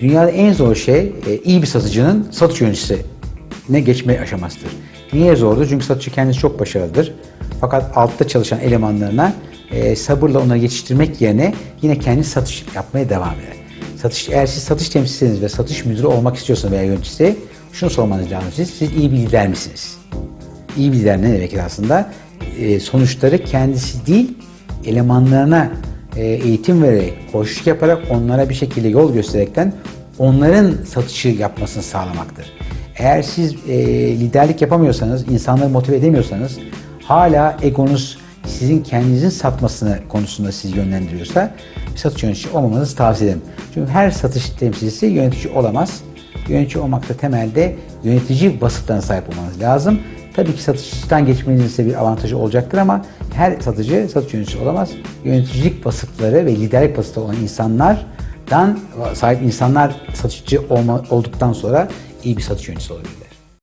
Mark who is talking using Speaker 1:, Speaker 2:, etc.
Speaker 1: Dünyada en zor şey e, iyi bir satıcının satış yöneticisine geçme aşamasıdır. Niye zordur? Çünkü satıcı kendisi çok başarılıdır. Fakat altta çalışan elemanlarına e, sabırla onları yetiştirmek yerine yine kendi satış yapmaya devam eder. Satış, eğer siz satış temsilcisiniz ve satış müdürü olmak istiyorsanız veya yöneticisi şunu sormanız lazım siz, siz iyi bir lider misiniz? İyi bir lider ne demek aslında? E, sonuçları kendisi değil, elemanlarına eğitim vererek, koşuk yaparak onlara bir şekilde yol göstererekten onların satışı yapmasını sağlamaktır. Eğer siz e, liderlik yapamıyorsanız, insanları motive edemiyorsanız, hala egonuz sizin kendinizin satmasını konusunda sizi yönlendiriyorsa bir satış yöneticisi olmamanızı tavsiye ederim. Çünkü her satış temsilcisi yönetici olamaz. Yönetici olmakta temelde yönetici vasıflarına sahip olmanız lazım. Tabii ki satıştan geçmenizin size bir avantajı olacaktır ama her satıcı satış yöneticisi olamaz. Yöneticilik vasıfları ve liderlik vasıfları olan insanlardan sahip insanlar satışçı olma, olduktan sonra iyi bir satış yöneticisi olabilirler.